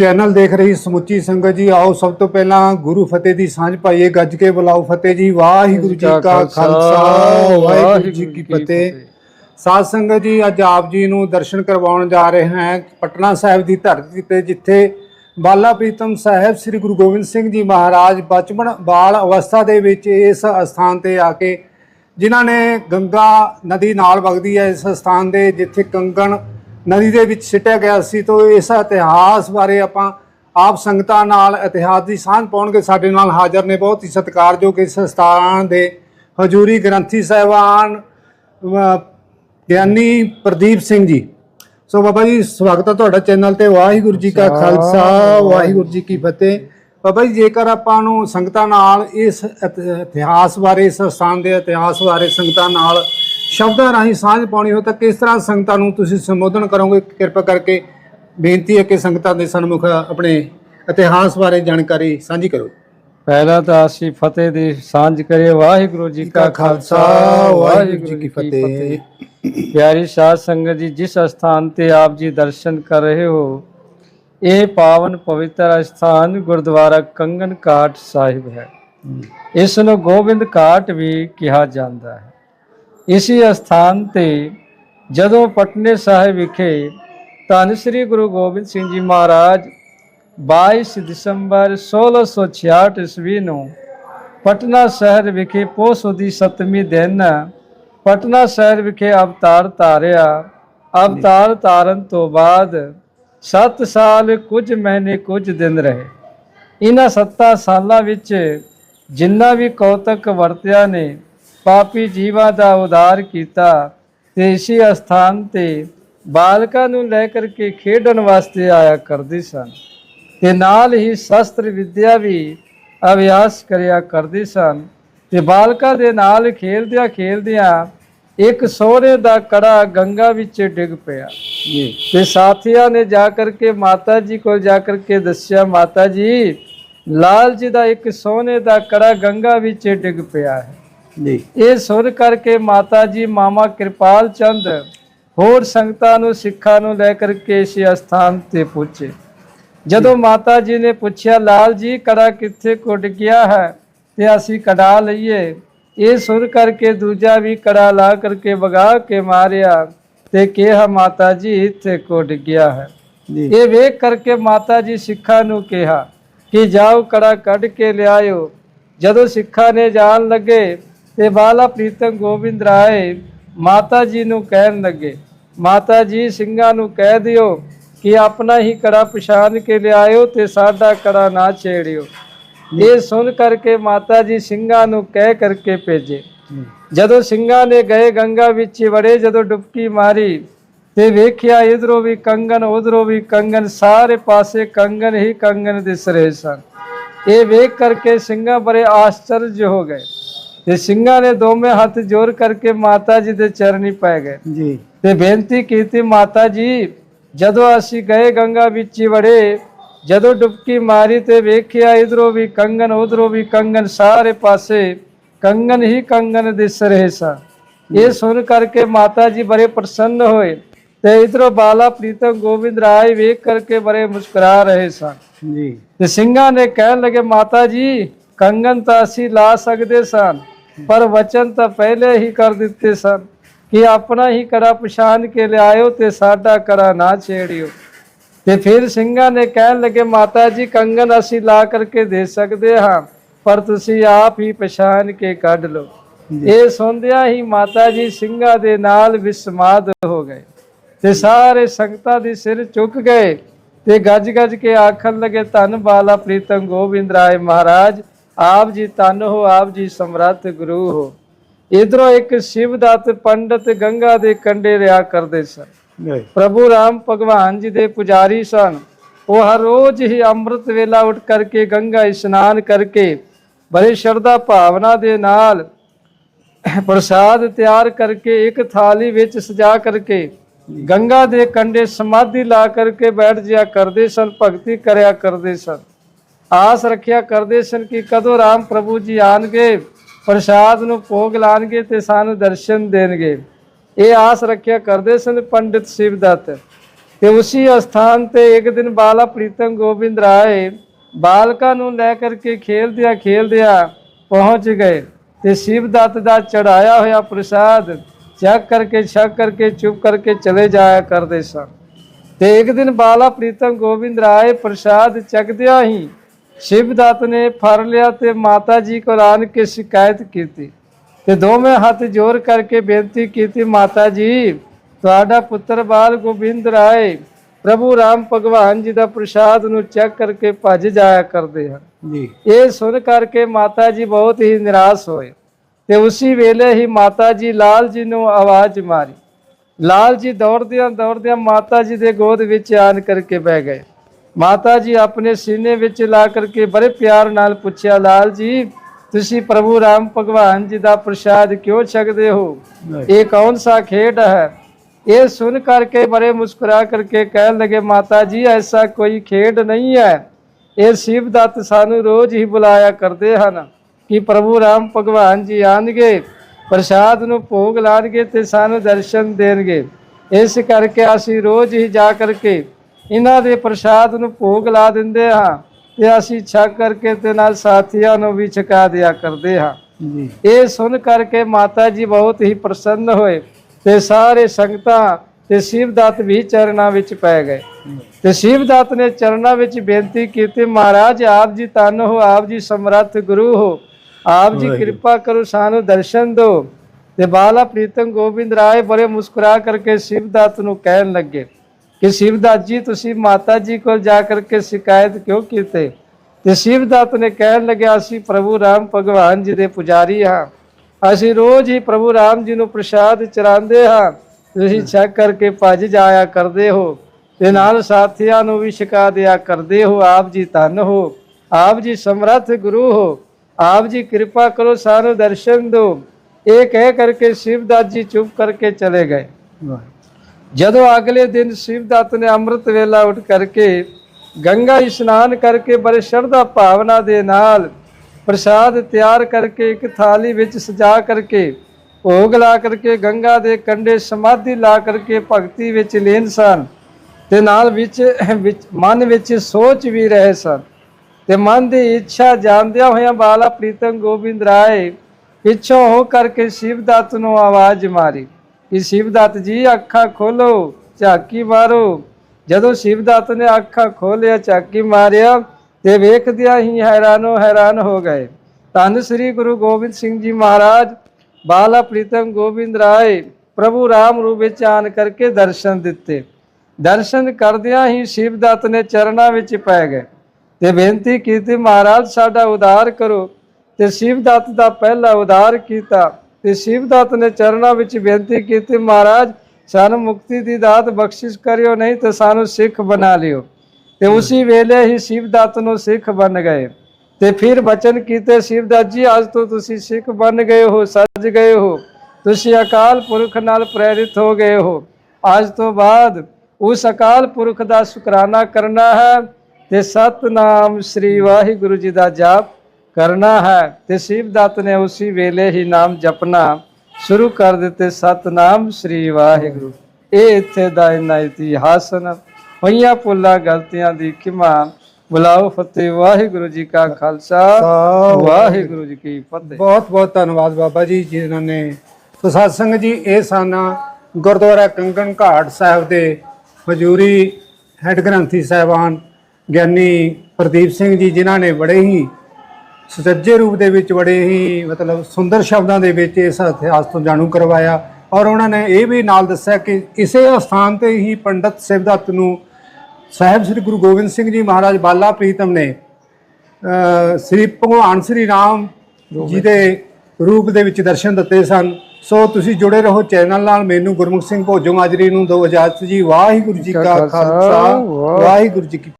Channel ਦੇਖ ਰਹੀ ਸਮੁੱਚੀ ਸੰਗਤ ਜੀ ਆਓ ਸਭ ਤੋਂ ਪਹਿਲਾਂ ਗੁਰੂ ਫਤਿਹ ਦੀ ਸਾਂਝ ਪਾਈਏ ਗੱਜ ਕੇ ਬੁਲਾਓ ਫਤਿਹ ਜੀ। ਵਾਹਿਗੁਰੂ ਜੀ ਕਾ ਖਾਲਸਾ ਵਾਹਿਗੁਰੂ ਜੀ ਕੀ ਫਤਿਹ। ਸਾਧ ਸੰਗਤ ਜੀ ਅੱਜ ਆਪ ਜੀ ਨੂੰ ਦਰਸ਼ਨ ਕਰਵਾਉਣ ਜਾ ਰਹੇ ਹਾਂ ਪਟਨਾ ਸਾਹਿਬ ਦੀ ਧਰਤੀ ਤੇ ਜਿੱਥੇ ਬਾਲਾ ਪ੍ਰੀਤਮ ਸਾਹਿਬ ਸ੍ਰੀ ਗੁਰੂ ਗੋਬਿੰਦ ਸਿੰਘ ਜੀ ਮਹਾਰਾਜ ਬਚਪਨ ਬਾਲ ਅਵਸਥਾ ਦੇ ਵਿੱਚ ਇਸ ਸਥਾਨ ਤੇ ਆ ਕੇ ਜਿਨ੍ਹਾਂ ਨੇ ਗੰਗਾ ਨਦੀ ਨਾਲ ਵਗਦੀ ਹੈ ਇਸ ਸਥਾਨ ਦੇ ਜਿੱਥੇ ਕੰਗਣ ਨਦੀ ਦੇ ਵਿੱਚ ਸਿੱਟਿਆ ਗਿਆ ਸੀ ਤੋਂ ਇਸ ਇਤਿਹਾਸ ਬਾਰੇ ਆਪਾਂ ਆਪ ਸੰਗਤਾਂ ਨਾਲ ਇਤਿਹਾਸ ਦੀ ਸਾਂਝ ਪਾਉਣਗੇ। ਸਾਡੇ ਨਾਲ ਹਾਜ਼ਰ ਨੇ ਬਹੁਤ ਹੀ ਸਤਿਕਾਰਯੋਗ ਇਸ ਸਥਾਨ ਦੇ ਹਜੂਰੀ ਗ੍ਰੰਥੀ ਸਾਹਿਬਾਨ ਗਿਆਨੀ ਪ੍ਰਦੀਪ ਸਿੰਘ ਜੀ। ਸੋ ਬਾਬਾ ਜੀ ਸਵਾਗਤ ਹੈ ਤੁਹਾਡਾ ਚੈਨਲ ਤੇ। ਵਾਹਿਗੁਰੂ ਜੀ ਕਾ ਖਾਲਸਾ ਵਾਹਿਗੁਰੂ ਜੀ ਕੀ ਫਤਿਹ। ਬਾਬਾ ਜੀ ਜੇਕਰ ਆਪਾਂ ਨੂੰ ਸੰਗਤਾਂ ਨਾਲ ਇਸ ਇਤ- ਇਤਿਹਾਸ ਬਾਰੇ ਇਸ ਸਥਾਨ ਦੇ ਇਤਿਹਾਸ ਬਾਰੇ ਸੰਗਤਾਂ ਨਾਲ ਸ਼ਬਦਾਂ ਰਾਹੀਂ ਸਾਂਝ ਪਾਉਣੀ ਹੋ ਤਾਂ ਕਿਸ ਤਰ੍ਹਾਂ ਸੰਗਤਾਂ ਨੂੰ ਤੁਸੀਂ ਸੰਬੋਧਨ ਕਰੋਗੇ? ਕਿਰਪਾ ਕਰਕੇ ਬੇਨਤੀ ਹੈ ਕਿ ਸੰਗਤਾਂ ਦੇ ਸਨਮੁਖ ਆਪਣੇ ਇਤਿਹਾਸ ਬਾਰੇ ਜਾਣਕਾਰੀ ਸਾਂਝੀ ਕਰੋ। ਪਹਿਲਾਂ ਤਾਂ ਅਸੀਂ ਫਤਿਹ ਦੀ ਸਾਂਝ ਕਰੀਏ। ਵਾਹਿਗੁਰੂ ਜੀ ਕਾ ਖਾਲਸਾ, ਵਾਹਿਗੁਰੂ ਜੀ ਕੀ ਫਤਿਹ। ਪਿਆਰੀ ਸਾਧ ਸੰਗਤ ਜੀ, ਜਿਸ ਸਥਾਨ ਤੇ ਆਪ ਜੀ ਦਰਸ਼ਨ ਕਰ ਰਹੇ ਹੋ, ਇਹ ਪਾਵਨ ਪਵਿੱਤਰ ਸਥਾਨ ਗੁਰਦੁਆਰਾ ਕੰਗਨ ਕਾਟ ਸਾਹਿਬ ਹੈ। ਇਸ ਨੂੰ ਗੋਬਿੰਦ ਘਾਟ ਵੀ ਕਿਹਾ ਜਾਂਦਾ ਹੈ। ਇਸੇ ਸਥਾਨ ਤੇ ਜਦੋਂ ਪਟਨੇ ਸਾਹਿਬ ਵਿਖੇ ਧੰਨ ਸ੍ਰੀ ਗੁਰੂ ਗੋਬਿੰਦ ਸਿੰਘ ਜੀ ਮਹਾਰਾਜ 22 ਦਸੰਬਰ 1666 ਈਸਵੀ ਨੂੰ ਪਟਨਾ ਸ਼ਹਿਰ ਵਿਖੇ ਪੋਸ ਦੀ ਸਤਵੀਂ ਦਿਨ ਪਟਨਾ ਸ਼ਹਿਰ ਵਿਖੇ ਅਵਤਾਰ ਧਾਰਿਆ। ਅਵਤਾਰ ਧਾਰਨ ਤੋਂ ਬਾਅਦ 7 ਸਾਲ ਕੁਝ ਮਹੀਨੇ ਕੁਝ ਦਿਨ ਰਹੇ। ਇਹਨਾਂ 7 ਸਾਲਾਂ ਵਿੱਚ ਜਿੰਨਾ ਵੀ ਕੌਤਕ ਵਰਤਿਆ ਨੇ ਪਾਪੀ ਜੀਵਾਂ ਦਾ ਉਦਾਰ ਕੀਤਾ ਤੇ ਇਸੇ ਸਥਾਨ ਤੇ ਬਾਲਕਾਂ ਨੂੰ ਲੈ ਕਰਕੇ ਖੇਡਣ ਵਾਸਤੇ ਆਇਆ ਕਰਦੇ ਸਨ। ਤੇ ਨਾਲ ਹੀ ਸ਼ਸਤਰ ਵਿਦਿਆ ਵੀ ਅਭਿਆਸ ਕਰਿਆ ਕਰਦੇ ਸਨ। ਤੇ ਬਾਲਕਾਂ ਦੇ ਨਾਲ ਖੇਲਦਿਆਂ ਖੇਲਦਿਆਂ ਇੱਕ ਸੋਹਰੇ ਦਾ ਕੜਾ ਗੰਗਾ ਵਿੱਚ ਡਿੱਗ ਪਿਆ। ਜੀ। ਤੇ ਸਾਥੀਆਂ ਨੇ ਜਾ ਕਰਕੇ ਮਾਤਾ ਜੀ ਕੋਲ ਜਾ ਕਰਕੇ ਦੱਸਿਆ ਮਾਤਾ ਜੀ ਲਾਲ ਜੀ ਦਾ ਇੱਕ ਸੋਨੇ ਦਾ ਕੜਾ ਗੰਗਾ ਵਿੱਚ ਡਿੱਗ ਪਿਆ ਹੈ। ਜੀ। ਇਹ ਸੁਣ ਕਰਕੇ ਮਾਤਾ ਜੀ ਮਾਮਾ ਕਿਰਪਾਲ ਚੰਦ ਹੋਰ ਸੰਗਤਾਂ ਨੂੰ ਸਿੱਖਾਂ ਨੂੰ ਲੈ ਕਰਕੇ ਇਸ ਸਥਾਨ ਤੇ ਪਹੁੰਚੇ। ਜਦੋਂ ਮਾਤਾ ਜੀ ਨੇ ਪੁੱਛਿਆ ਲਾਲ ਜੀ ਕੜਾ ਕਿੱਥੇ ਕੁੱਟ ਗਿਆ ਹੈ? ਤੇ ਅਸੀਂ ਕੜਾ ਲਈਏ। ਇਹ ਸੁਣ ਕਰਕੇ ਦੂਜਾ ਵੀ ਕੜਾ ਲਾ ਕਰਕੇ ਵਗਾ ਕੇ ਮਾਰਿਆ ਤੇ ਕਿਹਾ ਮਾਤਾ ਜੀ ਇੱਥੇ ਕੁੱਟ ਗਿਆ ਹੈ। ਇਹ ਵੇਖ ਕਰਕੇ ਮਾਤਾ ਜੀ ਸਿੱਖਾਂ ਨੂੰ ਕਿਹਾ ਕਿ ਜਾਓ ਕੜਾ ਕੱਢ ਕੇ ਲਿਆਇਓ। ਜਦੋਂ ਸਿੱਖਾਂ ਨੇ ਜਾਣ ਲੱਗੇ ਤੇ ਬਾਲਾ ਪ੍ਰੀਤਮ ਗੋਬਿੰਦ ਰਾਏ ਮਾਤਾ ਜੀ ਨੂੰ ਕਹਿਣ ਲੱਗੇ। ਮਾਤਾ ਜੀ ਸਿੰਘਾਂ ਨੂੰ ਕਹਿ ਦਿਓ ਕਿ ਆਪਣਾ ਹੀ ਕੜਾ ਪਛਾਣ ਕੇ ਲਿਆਇਓ ਤੇ ਸਾਡਾ ਕੜਾ ਨਾ ਛੇੜਿਓ। ਇਹ ਸੁਣ ਕਰਕੇ ਮਾਤਾ ਜੀ ਸਿੰਘਾਂ ਨੂੰ ਕਹਿ ਕਰਕੇ ਭੇਜੇ। ਜਦੋਂ ਸਿੰਘਾਂ ਨੇ ਗਏ ਗੰਗਾ ਵਿੱਚ ਵੜੇ, ਜਦੋਂ ਡੁਬਕੀ ਮਾਰੀ ਤੇ ਵੇਖਿਆ ਇਧਰੋਂ ਵੀ ਕੰਗਨ ਉਧਰੋਂ ਵੀ ਕੰਗਨ ਸਾਰੇ ਪਾਸੇ ਕੰਗਨ ਹੀ ਕੰਗਨ ਦਿਸ ਰਹੇ ਸਨ। ਇਹ ਵੇਖ ਕਰਕੇ ਸਿੰਘਾਂ ਬੜੇ ਆਸ਼ਚਰਜ ਹੋ ਗਏ। ਤੇ ਸਿੰਘਾਂ ਨੇ ਦੋਵੇਂ ਹੱਥ ਜੋੜ ਕਰਕੇ ਮਾਤਾ ਜੀ ਦੇ ਚਰਨੀ ਪੈ ਗਏ। ਜੀ। ਤੇ ਬੇਨਤੀ ਕੀਤੀ ਮਾਤਾ ਜੀ ਜਦੋਂ ਅਸੀਂ ਗਏ ਗੰਗਾ ਵਿੱਚ ਹੀ ਵੜੇ ਜਦੋਂ ਡੁਬਕੀ ਮਾਰੀ ਤੇ ਵੇਖਿਆ ਇਧਰੋਂ ਵੀ ਕੰਗਨ ਉਧਰੋਂ ਵੀ ਕੰਗਨ ਸਾਰੇ ਪਾਸੇ ਕੰਗਨ ਹੀ ਕੰਗਨ ਦਿਸ ਰਹੇ ਸਨ। ਇਹ ਸੁਣ ਕਰਕੇ ਮਾਤਾ ਜੀ ਬੜੇ ਪ੍ਰਸੰਨ ਹੋਏ ਤੇ ਇਧਰੋਂ ਬਾਲਾ ਪ੍ਰੀਤਮ ਗੋਬਿੰਦ ਰਾਏ ਵੇਖ ਕਰਕੇ ਬੜੇ ਮੁਸਕਰਾ ਰਹੇ ਸਨ। ਜੀ। ਤੇ ਸਿੰਘਾਂ ਨੇ ਕਹਿਣ ਲੱਗੇ ਮਾਤਾ ਜੀ ਕੰਗਨ ਤਾਂ ਅਸੀਂ ਲਾ ਸਕਦੇ ਸਨ ਪਰ ਵਚਨ ਤਾਂ ਪਹਿਲੇ ਹੀ ਕਰ ਦਿੱਤੇ ਸਨ। ਕਿ ਆਪਣਾ ਹੀ ਕੜਾ ਪਛਾਣ ਕੇ ਲਿਆਇਓ ਤੇ ਸਾਡਾ ਕੜਾ ਨਾ ਛੇੜਿਓ। ਤੇ ਫਿਰ ਸਿੰਘਾਂ ਨੇ ਕਹਿਣ ਲੱਗੇ ਮਾਤਾ ਜੀ ਕੰਗਨ ਅਸੀਂ ਲਾ ਕਰਕੇ ਦੇ ਸਕਦੇ ਹਾਂ ਪਰ ਤੁਸੀਂ ਆਪ ਹੀ ਪਛਾਣ ਕੇ ਕੱਢ ਲਓ। ਇਹ ਸੁਣਦਿਆਂ ਹੀ ਮਾਤਾ ਜੀ ਸਿੰਘਾਂ ਦੇ ਨਾਲ ਵਿਸਮਾਦ ਹੋ ਗਏ ਤੇ ਸਾਰੇ ਸੰਗਤਾਂ ਦੇ ਸਿਰ ਝੁਕ ਗਏ ਤੇ ਗੱਜ ਗੱਜ ਕੇ ਆਖਣ ਲਗੇ ਧੰਨ ਬਾਲਾ ਪ੍ਰੀਤਮ ਗੋਬਿੰਦ ਰਾਏ ਮਹਾਰਾਜ ਆਪ ਜੀ ਧੰਨ ਹੋ ਆਪ ਜੀ ਸਮਰੱਥ ਗੁਰੂ ਹੋ। ਇਧਰੋਂ ਇੱਕ ਸ਼ਿਵਦੱਤ ਪੰਡਤ ਗੰਗਾ ਦੇ ਕੰਢੇ ਰਿਆ ਕਰਦੇ ਸਨ। ਪ੍ਰਭੂ ਰਾਮ ਭਗਵਾਨ ਜੀ ਦੇ ਪੁਜਾਰੀ ਸਨ। ਉਹ ਹਰ ਰੋਜ਼ ਹੀ ਅੰਮ੍ਰਿਤ ਵੇਲਾ ਉੱਠ ਕਰਕੇ ਗੰਗਾ ਇਸ਼ਨਾਨ ਕਰਕੇ ਬੜੀ ਸ਼ਰਧਾ ਭਾਵਨਾ ਦੇ ਨਾਲ ਪ੍ਰਸਾਦ ਤਿਆਰ ਕਰਕੇ ਇੱਕ ਥਾਲੀ ਵਿੱਚ ਸਜਾ ਕਰਕੇ ਗੰਗਾ ਦੇ ਕੰਢੇ ਸਮਾਧੀ ਲਾ ਕਰਕੇ ਬੈਠ ਜਿਆ ਕਰਦੇ ਸਨ ਭਗਤੀ ਕਰਿਆ ਕਰਦੇ ਸਨ। ਆਸ ਰੱਖਿਆ ਕਰਦੇ ਸਨ ਕਿ ਕਦੋਂ ਰਾਮ ਪ੍ਰਭੂ ਜੀ ਆਣਗੇ ਪ੍ਰਸਾਦ ਨੂੰ ਭੋਗ ਲਾਣਗੇ ਤੇ ਸਾਨੂੰ ਦਰਸ਼ਨ ਦੇਣਗੇ। ਇਹ ਆਸ ਰੱਖਿਆ ਕਰਦੇ ਸਨ ਪੰਡਿਤ ਸ਼ਿਵਦੱਤ। ਤੇ ਉਸੇ ਸਥਾਨ ਤੇ ਇੱਕ ਦਿਨ ਬਾਲਾ ਪ੍ਰੀਤਮ ਗੋਬਿੰਦ ਰਾਏ ਬਾਲਕਾਂ ਨੂੰ ਲੈ ਕਰਕੇ ਖੇਲਦਿਆਂ ਖੇਲਦਿਆਂ ਪਹੁੰਚ ਗਏ ਤੇ ਸ਼ਿਵਦੱਤ ਦਾ ਚੜਾਇਆ ਹੋਇਆ ਪ੍ਰਸਾਦ ਚੱਕ ਕਰਕੇ, ਛੱਕ ਕਰਕੇ, ਚੁੱਪ ਕਰਕੇ ਚਲੇ ਜਾਇਆ ਕਰਦੇ ਸਨ। ਤੇ ਇੱਕ ਦਿਨ ਬਾਲਾ ਪ੍ਰੀਤਮ ਗੋਬਿੰਦ ਰਾਏ ਪ੍ਰਸਾਦ ਚੱਕਦਿਆਂ ਹੀ ਸ਼ਿਵਦੱਤ ਨੇ ਫੜ ਲਿਆ ਤੇ ਮਾਤਾ ਜੀ ਕੋਲ ਆਣ ਕੇ ਸ਼ਿਕਾਇਤ ਕੀਤੀ ਤੇ ਦੋਵੇਂ ਹੱਥ ਜੋੜ ਕਰਕੇ ਬੇਨਤੀ ਕੀਤੀ ਮਾਤਾ ਜੀ ਤੁਹਾਡਾ ਪੁੱਤਰ ਬਾਲ ਗੋਬਿੰਦ ਰਾਏ ਪ੍ਰਭੂ ਰਾਮ ਭਗਵਾਨ ਜੀ ਦਾ ਪ੍ਰਸਾਦ ਨੂੰ ਚੱਕ ਕਰਕੇ ਭੱਜ ਜਾਇਆ ਕਰਦੇ ਹਨ। ਜੀ। ਇਹ ਸੁਣ ਕਰਕੇ ਮਾਤਾ ਜੀ ਬਹੁਤ ਹੀ ਨਿਰਾਸ਼ ਹੋਏ ਤੇ ਉਸੇ ਵੇਲੇ ਹੀ ਮਾਤਾ ਜੀ ਲਾਲ ਜੀ ਨੂੰ ਆਵਾਜ਼ ਮਾਰੀ। ਲਾਲ ਜੀ ਦੌੜਦਿਆਂ ਦੌੜਦਿਆਂ ਮਾਤਾ ਜੀ ਦੇ ਗੋਦ ਵਿੱਚ ਆਣ ਕਰਕੇ ਬਹਿ ਗਏ। ਮਾਤਾ ਜੀ ਆਪਣੇ ਸੀਨੇ ਵਿੱਚ ਲਾ ਕਰਕੇ ਬੜੇ ਪਿਆਰ ਨਾਲ ਪੁੱਛਿਆ ਲਾਲ ਜੀ ਤੁਸੀਂ ਪ੍ਰਭੂ ਰਾਮ ਭਗਵਾਨ ਜੀ ਦਾ ਪ੍ਰਸਾਦ ਕਿਉਂ ਛਕਦੇ ਹੋ? ਇਹ ਕੌਣ ਸਾ ਖੇਡ ਹੈ? ਇਹ ਸੁਣ ਕਰਕੇ ਬੜੇ ਮੁਸਕਰਾ ਕਰਕੇ ਕਹਿਣ ਲਗੇ ਮਾਤਾ ਜੀ ਐਸਾ ਕੋਈ ਖੇਡ ਨਹੀਂ ਹੈ। ਇਹ ਸ਼ਿਵਦੱਤ ਸਾਨੂੰ ਰੋਜ਼ ਹੀ ਬੁਲਾਇਆ ਕਰਦੇ ਹਨ ਕਿ ਪ੍ਰਭੂ ਰਾਮ ਭਗਵਾਨ ਜੀ ਆਣਗੇ ਪ੍ਰਸਾਦ ਨੂੰ ਭੋਗ ਲਾਣਗੇ ਤੇ ਸਾਨੂੰ ਦਰਸ਼ਨ ਦੇਣਗੇ। ਇਸ ਕਰਕੇ ਅਸੀਂ ਰੋਜ਼ ਹੀ ਜਾ ਕਰਕੇ ਇਹਨਾਂ ਦੇ ਪ੍ਰਸਾਦ ਨੂੰ ਭੋਗ ਲਾ ਦਿੰਦੇ ਹਾਂ ਤੇ ਅਸੀਂ ਛਕ ਕਰਕੇ ਤੇ ਨਾਲ ਸਾਥੀਆਂ ਨੂੰ ਵੀ ਛਕਾ ਦਿਆ ਕਰਦੇ ਹਾਂ। ਜੀ। ਇਹ ਸੁਣ ਕਰਕੇ ਮਾਤਾ ਜੀ ਬਹੁਤ ਹੀ ਪ੍ਰਸੰਨ ਹੋਏ ਤੇ ਸਾਰੇ ਸੰਗਤਾਂ ਤੇ ਸ਼ਿਵਦੱਤ ਵੀ ਚਰਨਾਂ ਵਿੱਚ ਪੈ ਗਏ। ਤੇ ਸ਼ਿਵਦੱਤ ਨੇ ਚਰਨਾਂ ਵਿੱਚ ਬੇਨਤੀ ਕੀਤੀ ਮਹਾਰਾਜ ਆਪ ਜੀ ਧੰਨ ਹੋ ਆਪ ਜੀ ਸਮਰੱਥ ਗੁਰੂ ਹੋ। ਆਪ ਜੀ ਕਿਰਪਾ ਕਰੋ ਸਾਨੂੰ ਦਰਸ਼ਨ ਦਿਓ। ਤੇ ਬਾਲਾ ਪ੍ਰੀਤਮ ਗੋਬਿੰਦ ਰਾਏ ਬੜੇ ਮੁਸਕਰਾ ਕਰਕੇ ਸ਼ਿਵਦੱਤ ਨੂੰ ਕਹਿਣ ਲੱਗੇ। ਕਿ ਸ਼ਿਵਦੱਤ ਜੀ, ਤੁਸੀਂ ਮਾਤਾ ਜੀ ਕੋਲ ਜਾ ਕਰਕੇ ਸ਼ਿਕਾਇਤ ਕਿਉਂ ਕੀਤੇ? ਤੇ ਸ਼ਿਵਦੱਤ ਨੇ ਕਹਿਣ ਲੱਗਿਆ, ਅਸੀਂ ਪ੍ਰਭੂ ਰਾਮ ਭਗਵਾਨ ਜੀ ਦੇ ਪੁਜਾਰੀ ਹਾਂ। ਅਸੀਂ ਰੋਜ਼ ਹੀ ਪ੍ਰਭੂ ਰਾਮ ਜੀ ਨੂੰ ਪ੍ਰਸਾਦ ਚਰਾਉਂਦੇ ਹਾਂ। ਤੁਸੀਂ ਛੱਕ ਕਰਕੇ ਭੱਜ ਜਾਇਆ ਕਰਦੇ ਹੋ। ਤੇ ਨਾਲ ਸਾਥੀਆਂ ਨੂੰ ਵੀ ਸ਼ਿਕਾ ਦਿਆ ਕਰਦੇ ਹੋ। ਆਪ ਜੀ ਧੰਨ ਹੋ। ਆਪ ਜੀ ਸਮਰੱਥ ਗੁਰੂ ਹੋ। ਆਪ ਜੀ ਕਿਰਪਾ ਕਰੋ, ਸਾਨੂੰ ਦਰਸ਼ਨ ਦਿਓ। ਇਹ ਕਹਿ ਕਰਕੇ ਸ਼ਿਵਦੱਤ ਜੀ ਚੁੱਪ ਕਰਕੇ ਚਲੇ ਗਏ। ਜਦੋਂ ਅਗਲੇ ਦਿਨ ਸ਼ਿਵਦੱਤ ਨੇ ਅੰਮ੍ਰਿਤ ਵੇਲਾ ਉੱਠ ਕਰਕੇ ਗੰਗਾ ਇਸ਼ਨਾਨ ਕਰਕੇ ਬੜੇ ਸ਼ਰਧਾ ਭਾਵਨਾ ਦੇ ਨਾਲ ਪ੍ਰਸਾਦ ਤਿਆਰ ਕਰਕੇ ਇੱਕ ਥਾਲੀ ਵਿੱਚ ਸਜਾ ਕਰਕੇ ਭੋਗ ਲਾ ਕਰਕੇ ਗੰਗਾ ਦੇ ਕੰਢੇ ਸਮਾਧੀ ਲਾ ਕਰਕੇ ਭਗਤੀ ਵਿੱਚ ਲੀਨ ਸਨ ਤੇ ਨਾਲ ਵਿੱਚ ਮਨ ਵਿੱਚ ਸੋਚ ਵੀ ਰਹੇ ਸਨ ਤੇ ਮਨ ਦੀ ਇੱਛਾ ਜਾਣਦਿਆਂ ਹੋਇਆਂ ਬਾਲਾ ਪ੍ਰੀਤਮ ਗੋਬਿੰਦ ਰਾਏ ਪਿੱਛੋਂ ਹੋ ਕਰਕੇ ਸ਼ਿਵਦੱਤ ਨੂੰ ਆਵਾਜ਼ ਮਾਰੀ। ਕਿ ਸ਼ਿਵਦੱਤ ਜੀ ਅੱਖਾਂ ਖੋਲੋ, ਝਾਕੀ ਮਾਰੋ। ਜਦੋਂ ਸ਼ਿਵਦੱਤ ਨੇ ਅੱਖਾਂ ਖੋਲਿਆ, ਝਾਕੀ ਮਾਰਿਆ ਤੇ ਵੇਖਦਿਆਂ ਹੀ ਹੈਰਾਨੋ ਹੈਰਾਨ ਹੋ ਗਏ। ਧੰਨ ਸ੍ਰੀ ਗੁਰੂ ਗੋਬਿੰਦ ਸਿੰਘ ਜੀ ਮਹਾਰਾਜ, ਬਾਲਾ ਪ੍ਰੀਤਮ ਗੋਬਿੰਦ ਰਾਏ, ਪ੍ਰਭੂ ਰਾਮ ਰੂਪ ਵਿੱਚ ਆਣ ਕਰਕੇ ਦਰਸ਼ਨ ਦਿੱਤੇ। ਦਰਸ਼ਨ ਕਰਦਿਆਂ ਹੀ ਸ਼ਿਵਦੱਤ ਨੇ ਚਰਨਾਂ ਵਿੱਚ ਪੈ ਗਏ। ਤੇ ਬੇਨਤੀ ਕੀਤੀ, ਮਹਾਰਾਜ ਸਾਡਾ ਉਦਾਰ ਕਰੋ। ਤੇ ਸ਼ਿਵਦੱਤ ਦਾ ਪਹਿਲਾ ਉਦਾਰ ਕੀਤਾ। ਤੇ ਸ਼ਿਵਦੱਤ ਨੇ ਚਰਨਾਂ ਵਿੱਚ ਬੇਨਤੀ ਕੀਤੀ ਮਹਾਰਾਜ ਸਾਨੂੰ ਮੁਕਤੀ ਦੀ ਦਾਤ ਬਖਸ਼ਿਸ਼ ਕਰਿਓ ਨਹੀਂ ਤੇ ਸਾਨੂੰ ਸਿੱਖ ਬਣਾ ਲਿਓ। ਤੇ ਉਸੇ ਵੇਲੇ ਹੀ ਸ਼ਿਵਦੱਤ ਨੂੰ ਸਿੱਖ ਬਣ ਗਏ। ਤੇ ਫਿਰ ਬਚਨ ਕੀਤੇ ਸ਼ਿਵਦੱਤ ਜੀ ਅੱਜ ਤੋਂ ਤੁਸੀਂ ਸਿੱਖ ਬਣ ਗਏ ਹੋ ਸੱਜ ਗਏ ਹੋ। ਤੁਸੀਂ ਅਕਾਲ ਪੁਰਖ ਨਾਲ ਪ੍ਰੇਰਿਤ ਹੋ ਗਏ ਹੋ। ਅੱਜ ਤੋਂ ਬਾਅਦ ਉਸ ਅਕਾਲ ਪੁਰਖ ਦਾ ਸ਼ੁਕਰਾਨਾ ਕਰਨਾ ਹੈ। ਤੇ ਸਤਨਾਮ ਸ੍ਰੀ ਵਾਹਿਗੁਰੂ ਜੀ ਦਾ ਜਾਪ ਕਰਨਾ ਹੈ ਤੇ ਸ਼ਿਵਦੱਤ ਨੇ ਉਸੇ ਵੇਲੇ ਹੀ ਨਾਮ ਜਪਣਾ ਸ਼ੁਰੂ ਕਰ ਦਿੱਤੇ। ਸਤਨਾਮ ਸ੍ਰੀ ਵਾਹਿਗੁਰੂ। ਇਹ ਇੱਥੇ ਦਾ ਇਨਾ ਇਤਿਹਾਸ ਹਨ ਹੋਈਆਂ ਪੁੱਲਾ ਗਲਤੀਆਂ ਦੀ ਖਿਮਾ। ਬੁਲਾਓ ਫਤਿਹ। ਵਾਹਿਗੁਰੂ ਜੀ ਕਾ ਖਾਲਸਾ। ਵਾਹਿਗੁਰੂ ਜੀ ਕੀ ਫਤਿਹ। ਬਹੁਤ ਬਹੁਤ ਧੰਨਵਾਦ ਬਾਬਾ ਜੀ ਜਿਨ੍ਹਾਂ ਨੇ ਸੋ ਸਤਸੰਗ ਜੀ ਇਹ ਸਨ ਗੁਰਦੁਆਰਾ ਕੰਗਣ ਘਾਟ ਸਾਹਿਬ ਦੇ ਹਜੂਰੀ ਹੈਡ ਗ੍ਰੰਥੀ ਸਾਹਿਬਾਨ ਗਿਆਨੀ ਪ੍ਰਦੀਪ ਸਿੰਘ ਜੀ ਜਿਨ੍ਹਾਂ ਨੇ ਬੜੇ ਹੀ ਸੁਚੱਜੇ ਰੂਪ ਦੇ ਵਿੱਚ ਬੜੇ ਹੀ ਮਤਲਬ ਸੁੰਦਰ ਸ਼ਬਦਾਂ ਦੇ ਵਿੱਚ ਇਸ ਇਤਿਹਾਸ ਤੋਂ ਜਾਣੂ ਕਰਵਾਇਆ। ਔਰ ਉਹਨਾਂ ਨੇ ਇਹ ਵੀ ਨਾਲ ਦੱਸਿਆ ਕਿ ਇਸੇ ਸਥਾਨ ਤੇ ਹੀ ਪੰਡਤ ਸਿਵਦੱਤ ਨੂੰ ਸਾਹਿਬ ਸ੍ਰੀ ਗੁਰੂ ਗੋਬਿੰਦ ਸਿੰਘ ਜੀ ਮਹਾਰਾਜ ਬਾਲਾ ਪ੍ਰੀਤਮ ਨੇ ਸ੍ਰੀ ਭਗਵਾਨ ਸ੍ਰੀ ਰਾਮ ਜੀ ਦੇ ਰੂਪ ਦੇ ਵਿੱਚ ਦਰਸ਼ਨ ਦਿੱਤੇ ਸਨ। ਸੋ ਤੁਸੀਂ ਜੁੜੇ ਰਹੋ ਚੈਨਲ ਨਾਲ। ਮੈਨੂੰ ਗੁਰਮੁਖ ਸਿੰਘ ਭੋਜੋ ਮਾਜਰੀ ਨੂੰ ਦੋ ਇਜਾਜ਼ਤ ਜੀ। ਵਾਹਿਗੁਰੂ ਜੀ ਕਾ ਖਾਲਸਾ। ਵਾਹਿਗੁਰੂ ਜੀ ਕੀ